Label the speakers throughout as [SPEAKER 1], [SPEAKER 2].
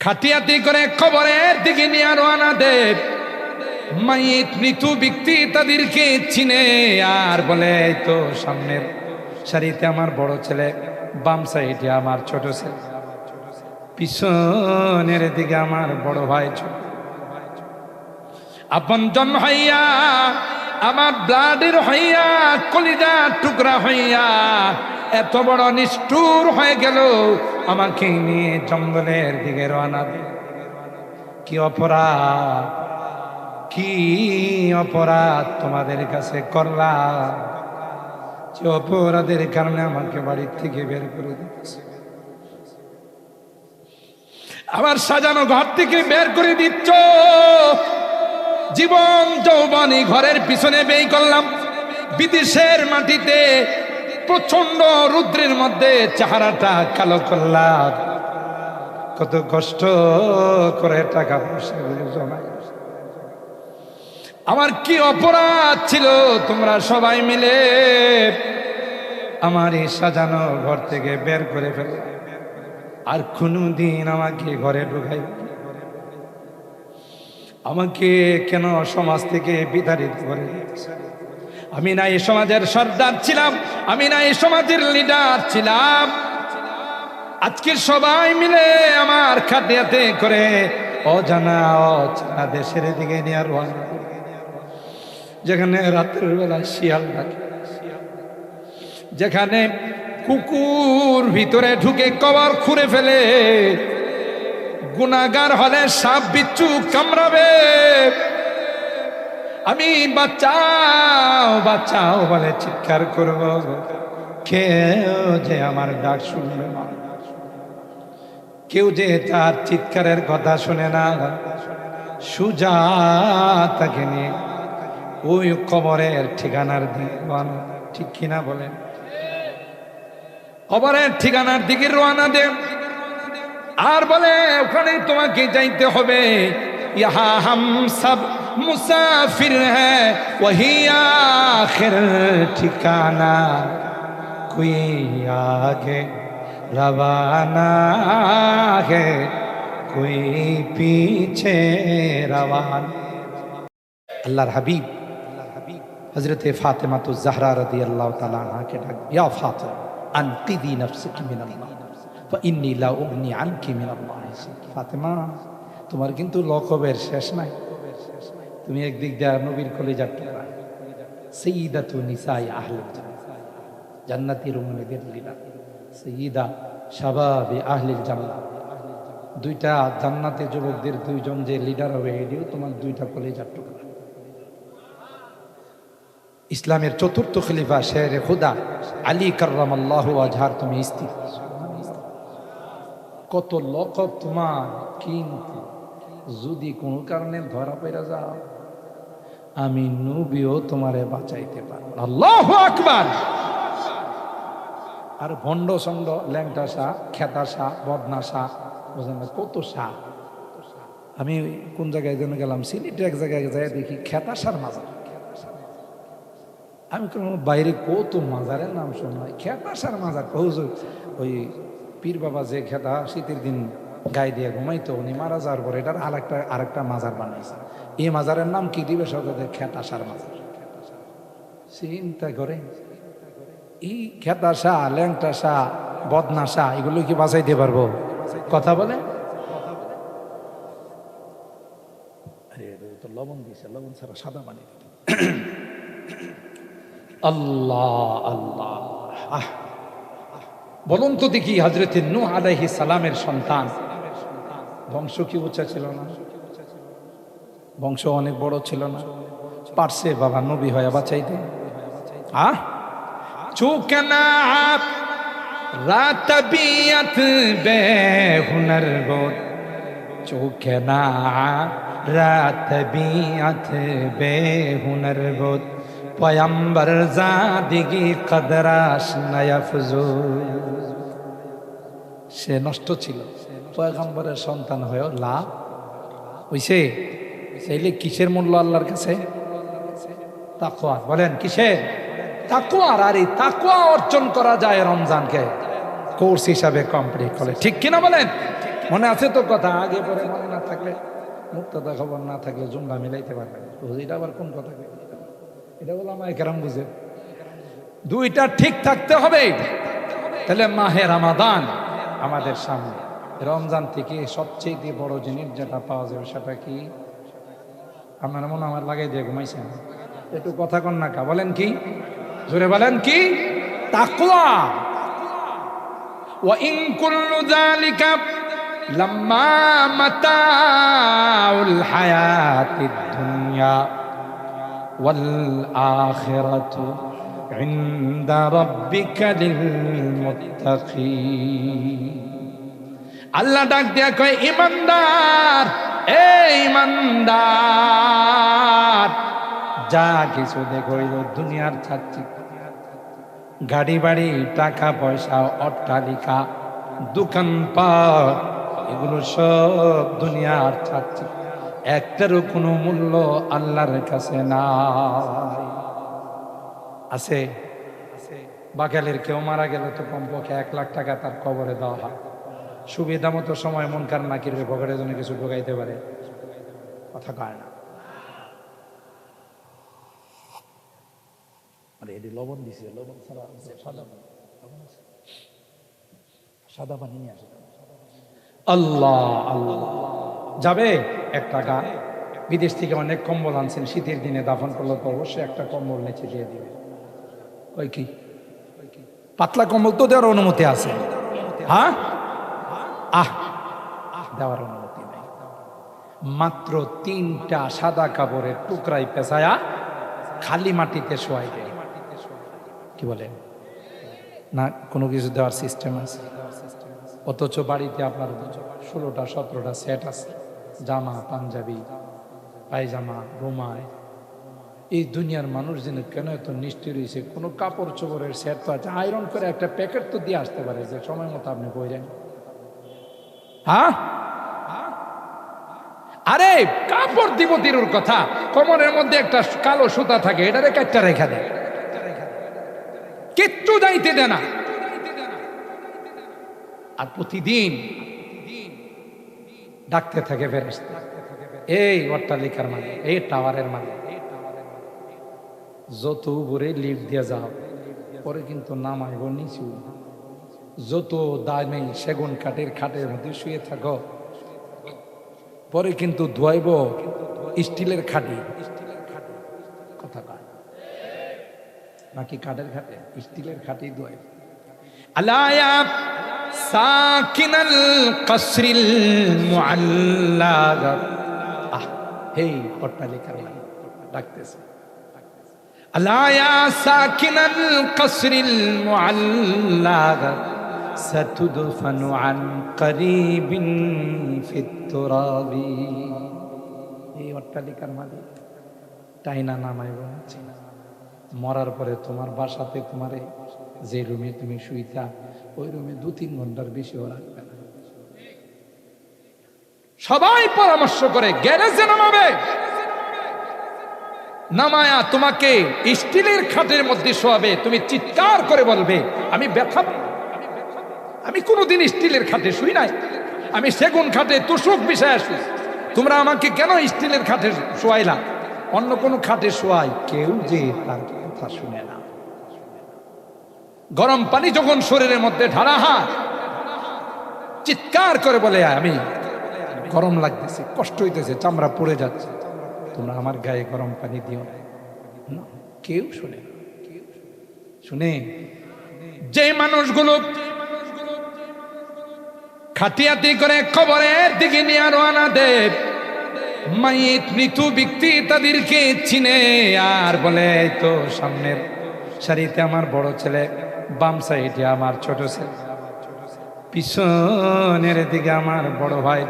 [SPEAKER 1] খাটিয়াতি করে খবরের দিকে নিয়ে রওনা দেব মাইত মৃত্যু ব্যক্তি তাদেরকে চিনে আর বলে, "এই তো সামনের সারিতে আমার বড় ছেলে, বাম সাইডে আমার ছোট ছেলে। পিছনের দিকে আমার বড় ভাই ছোট। আপন জন হইয়া, আমার ব্লাডের হইয়া কলিজা টুকরা হইয়া এত বড় নিষ্ঠুর হয়ে গেল, আমাকে নিয়ে জঙ্গলের দিকে দিল। কি অপরাধ কি অপরাধ তোমাদের কাছে করলাম? যে অপরাধের কারণে আমাকে বাড়ির থেকে বের করে দিচ্ছে আবার সাজানো ঘর থেকে বের করে দিচ্ছ। জীবন যৌবনী ঘরের পিছনে বেই করলাম। বিদেশের মাটিতে প্রচণ্ড রুদ্রের মধ্যে চেহারাটা কালো করলাম কত কষ্ট করে টাকা পয়সা আমার কি অপরাধ ছিল তোমরা সবাই মিলে? আমার এই সাজানো ঘর থেকে বের করে ফেলে। আর কোনো দিন আমাকে ঘরে ঢুকাই আমাকে কেন সমাজ থেকে বিতাড়িত করে? আমি না এই সমাজের সর্দার ছিলাম, আমি না এই সমাজের লিডার ছিলাম। আজকের সবাই মিলে আমার খাটিয়াতে করে অজানা অচেনা দেশের দিকে নিয়ে রওনা। যেখানে রাতের বেলা শিয়াল ডাকে। যেখানে কুকুর ভিতরে ঢুকে কবর খুঁড়ে ফেলে। গুনাগার হলে সাপ বিচ্ছু কামড়াবে। আমি বাচ্চাও বাচ্চাও বলে চিৎকার করব। কেউ যে আমার ডাক শুনবে কেউ যে তার চিৎকারের কথা শুনে না। সুজা তাকে নিয়ে ওই কবরের ঠিকানার দিকে রওনা ঠিক কিনা বলেন? কবরের ঠিকানার দিকে রোয়ানা দেন। আর বলে ওখানে তোমাকে যাইতে হবে। ইহা হাম সব মুসাফির হ্যাঁ ওহি আখের ঠিকানা। কুই আগে রবানা হে, কুই পিছে রবান আল্লাহর হাবিব হজরতে ফাতেমা তো জাহরা রদি আল্লাহ তালাকে ডাক, ইয়া ফাতেমা, আনতি দি নফসিকি মিন আল্লাহ ফা ইন্নী লা উগনি আনকি মিন আল্লাহ ফাতেমা, তোমার কিন্তু লকবের শেষ নাই। তুমি একদিক দিয়ে নবীর কলিজার টুকরা সঈদাতু নিসাই আহলে জান্নাতি। রুমনিদের লীলা। সঈদা শাবাবে আহলিল জান্নাত। দুইটা জান্নাতে যুবকদের দুইজন যে লিডার হবে, এটিও তোমার দুইটা কলেজার টুকরা ইসলামের চতুর্থ খলিফা শের খুদা আলী কার্রাম আল্লাহ আজহার তুমি স্ত্রী কত লকব তোমার, কিন্তু যদি কোনো কারণে ধরা পেরা যাও আমি নবীও তোমারে বাঁচাইতে পারব আল্লাহ আকবার। আর ভণ্ড সন্ড ল্যাংটা শাহ খেতা শাহ বদনা শাহ না? কত শাহ আমি কোন জায়গায় যেন গেলাম সিলেটে এক জায়গায় যাই দেখি খেতা সার মাজার। আমি কোনো বাইরে কত মাজারের নাম শুনলাই খেতা সার মাজার। হুজুর, ওই পীর বাবা যে খেতা শীতের দিন গায়ে দিয়ে ঘুমাইতো, উনি মারা যাওয়ার পর এটার আরেকটা আরেকটা মাজার বানাইছে। এই মাজারের নাম কি দিবে সকালে খেতা সার মাজার। চিন্তা করে। এই খেতা শাহ ল্যাংটা শাহ বদনা শাহ এগুলো কি বাঁচাইতে পারব? কথা বলে? লবণ দিয়েছে লবণ ছাড়া সাদা পানি আল্লাহ আল্লাহ, আহ বলুন তো দেখি হজরত নূহ আলাইহি সালামের সন্তান। বংশ কি উচ্চা ছিল না? বংশ অনেক বড় ছিল না। পারছে বাবা, নবী হয়ে বাঁচাইতে আহ! চুক না রাত বিয়ত বে হুনর বোধ। চুক না রাত বিয়ত বে হুনর বোধ। পয়ম্বর জাদিগি কদরাস নয়ফজুল সে নষ্ট ছিল। পয়গম্বরের সন্তান হয়েও লাভ হইছে। চাইলে কিসের মূল্য আল্লাহর কাছে? তাকুয়া বলেন, কিসের? তাকুয়ার আর এই তাকুয়া অর্জন করা যায় রমজানকে। কোর্স হিসাবে কমপ্লিট করে। ঠিক কিনা বলেন? মনে আছে তো কথা? আগে পরে মনে না থাকলে মুক্ততা খবর না থাকলে জুমলা মিলাইতে পারবে এটা আবার কোন কথা? এটা বলো আমায় কেরাম বুঝে। দুইটা ঠিক থাকতে হবে। তাহলে মাহে রামাদান আমাদের সামনে। রমজান থেকে সবচেয়ে বড় জিনিস যেটা পাওয়া যাবে সেটা কি? আপনার মনে হয় আমার লাগাই দিয়ে ঘুমাইছেন একটু কথা কন না কা বলেন কি জোরে বলেন কি তাকওয়া وإن كل ذلك لما متاع الحياة الدنيا والآخرة عند ربك للمتقين আল্লাহ ডাক দিয়া কয় ইমানদার এ ইমানদার। যা কিছু দেখো এই দুনিয়ার ছাড়ছি গাড়ি, বাড়ি, টাকা, পয়সা, অট্টালিকা, দোকানপাট, এগুলো সব দুনিয়ার ছাড়ছে একটারও কোনো মূল্য আল্লাহর কাছে না আছে? বাকালের কেউ মারা গেলে তো কমপক্ষে এক লাখ টাকা তার কবরে দেওয়া হয়। সুবিধা মতো সময় মন কার না নাকির পকেটের জন্য কিছু ঢোকাইতে পারে। কথা কয় না। আরে, এটি লবণ দিছে, লবণ ছাড়া সাদা পানি নিয়ে আসে। আল্লাহ আল্লাহ। যাবে এক টাকা। বিদেশ থেকে অনেক কম্বল আনছেন, শীতের দিনে দাফন করলে তো অবশ্যই একটা কম্বল নিচে দিয়ে দিবে। ওই কি? পাতলা কম্বল তো দেওয়ার অনুমতি আছে। হ্যাঁ? আহ দেওয়ার অনুমতি নাই। মাত্র তিনটা সাদা কাপড়ের টুকরাই পেঁচায়া খালি মাটিতে শোয়াই দেয়। কি বলেন না, কোনো কিছু দেওয়ার সিস্টেম আছে? অথচ বাড়িতে আপনার ষোলোটা, সতেরোটা সেট আছে। জামা পাঞ্জাবি, পায়জামা রুমায় এই দুনিয়ার মানুষ যেন কেন এত নিষ্ঠুর হয়েছে? কোনো কাপড় চোপড়ের সেট তো আছে। আয়রন করে একটা প্যাকেট তো দিয়ে আসতে পারে যে সময় মতো আপনি বইলেন আরে, কাপড় দিব তিরুর কথা। কোমরের মধ্যে একটা কালো সুতা থাকে, এটারে কাটটা রেখা দেয় কিচ্ছু যাইতে দেয় না। আর প্রতিদিন ডাকতে থাকে ফেরেশতা। এই অট্টালিকার মানে এই টাওয়ারের মানে যত উপরে লিফট দিয়ে যাও, পরে কিন্তু নামাইব নিচু। যত দামে সেগুন কাঠের খাটের মধ্যে শুয়ে থাকো। পরে কিন্তু ধোয়াইব স্টিলের খাটি। কথা কয়। নাকি কাঠের খাটে? স্টিলের খাটি ধোয়াইব। আলায়া সাকিনাল কসরিল মুআল্লাগ আহ, হেই অট্টালিকার মানে ডাকতেছে। আলায়া সাকিনাল কসরিল মুআল্লাগ ستدفن عن قريب في التراب এই অট্টালিকার মালিক টাইনা নামাইব মরার পরে তোমার বাসাতে তোমার যে রুমে তুমি শুইতা ওই রুমে দু তিন ঘন্টার বেশিও রাখবে না সবাই পরামর্শ করে গ্যারেজে নামাবে নামায়া তোমাকে স্টিলের খাটের মধ্যে শোয়াবে তুমি চিৎকার করে বলবে আমি ব্যথা পাই। আমি কোনোদিন স্টিলের খাটে শুই নাই। আমি সেগুন খাটে তুষুক বিষয় শুই। তোমরা আমাকে কেন স্টিলের খাটে শোয়াইলা? অন্য কোনো খাটে শোয়াই কেউ যে তার কথা শুনে না। গরম পানি যখন শরীরের মধ্যে ঢালা হয় চিৎকার করে বলে আমি গরম লাগতেছে কষ্ট হইতেছে চামড়া পড়ে যাচ্ছে। তোমরা আমার গায়ে গরম পানি দিও না, কেউ শুনে শুনে যে মানুষগুলো খাটিয়াতি করে খবরের দিকে নিয়ে রওনা দেব মাইত মৃত্যু ব্যক্তি তাদেরকে চিনে আর বলে তো সামনের সারিতে আমার বড় ছেলে, বাম সাইডে আমার ছোট ছেলে। পিছনের দিকে আমার বড় ভাই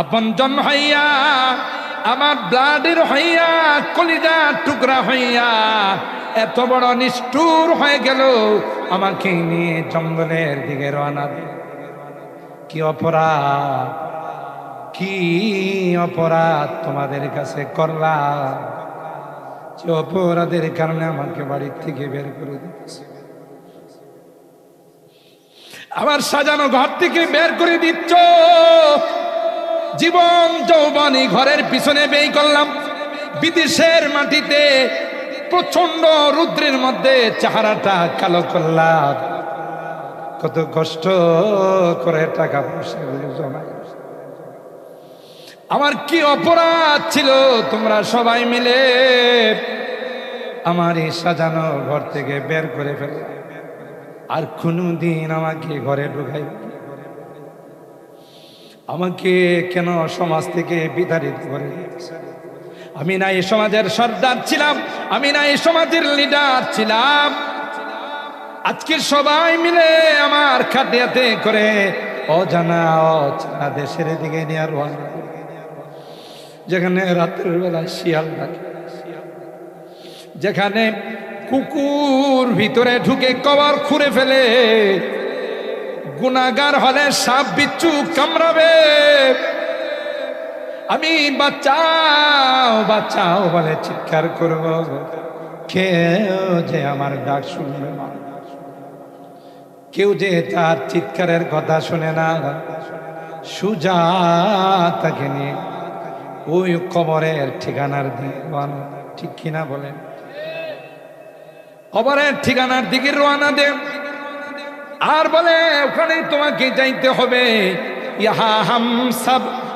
[SPEAKER 1] আপন জন হইয়া, আমার ব্লাডের হইয়া কলিজা টুকরা হইয়া, এত বড় নিষ্ঠুর হয়ে গেল। আমাকে নিয়ে জঙ্গলের দিকে রওনা দিল কি অপরাধ কি অপরাধ তোমাদের কাছে করলা যে অপরাধের কারণে আমাকে বাড়ির থেকে বের করে দিচ্ছে আমার সাজানো ঘর থেকে বের করে দিচ্ছ। জীবন যৌবনী ঘরের পিছনে বেই করলাম। বিদেশের মাটিতে প্রচণ্ড রুদ্রের মধ্যে চেহারাটা কালো করলাম। কত কষ্ট করে টাকা পয়সা আমার কি অপরাধ ছিল তোমরা সবাই মিলে? আমার এই সাজানো ঘর থেকে বের করে ফেলে আর কোনো দিন আমাকে ঘরে ঢুকাই আমাকে কেন সমাজ থেকে বিতাড়িত করে দিয়েছে? আমি না এই সমাজের সর্দার ছিলাম, আমি না এই সমাজের লিডার ছিলাম। আজকের সবাই মিলে আমার খাতিয়াতে করে অজানা অচেনা দেশের দিকে নিয়ে রওনা যেখানে রাতের বেলা শিয়াল ডাকে। যেখানে কুকুর ভিতরে ঢুকে কবর খুঁড়ে ফেলে। গুনাগার হলে সাপ বিচ্ছু কামড়াবে। আমি বাচ্চাও বাচ্চাও বলে চিৎকার করব। কেউ যে আমার ডাক শুনবে কেউ যে তার চিৎকারের কথা শুনে না। সুজা তাকে নিয়ে ওই কবরের ঠিকানার দিকে রওনা ঠিক কিনা বলেন? কবরের ঠিকানার দিকে রওনা দেন। আর বলে ওখানে তোমাকে যাইতে হবে। ইহা হাম সব